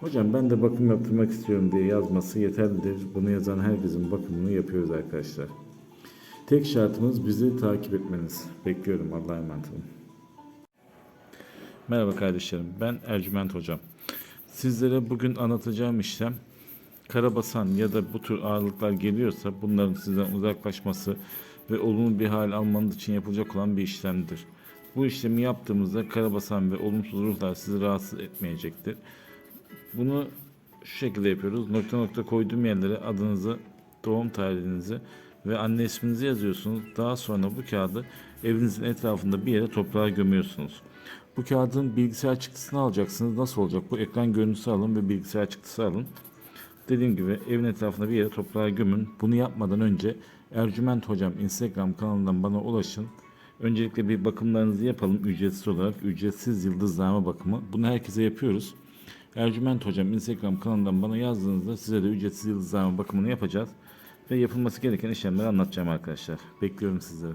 Hocam ben de bakım yaptırmak istiyorum diye yazması yeterlidir. Bunu yazan herkesin bakımını yapıyoruz arkadaşlar. Tek şartımız bizi takip etmeniz. Bekliyorum Allah'a emanet olun. Merhaba kardeşlerim ben Ercüment Hocam. Sizlere bugün anlatacağım işlem karabasan ya da bu tür ağırlıklar geliyorsa bunların sizden uzaklaşması ve olumlu bir hal almanız için yapılacak olan bir işlemdir. Bu işlemi yaptığımızda karabasan ve olumsuz ruhlar sizi rahatsız etmeyecektir. Bunu şu şekilde yapıyoruz. Nokta nokta koyduğum yerlere adınızı, doğum tarihinizi ve anne isminizi yazıyorsunuz. Daha sonra bu kağıdı evinizin etrafında bir yere toprağa gömüyorsunuz. Bu kağıdın bilgisayar çıktısını alacaksınız. Nasıl olacak? Bu ekran görüntüsü alın ve bilgisayar çıktısı alın. Dediğim gibi evin etrafında bir yere toprağa gömün. Bunu yapmadan önce Ercüment Hocam Instagram kanalından bana ulaşın. Öncelikle bir bakımlarınızı yapalım ücretsiz olarak. Ücretsiz yıldızlama bakımı. Bunu herkese yapıyoruz. Ercüment Hocam Instagram kanalından bana yazdığınızda size de ücretsiz yıldızlama bakımını yapacağız. Ve yapılması gereken işlemleri anlatacağım arkadaşlar. Bekliyorum sizleri.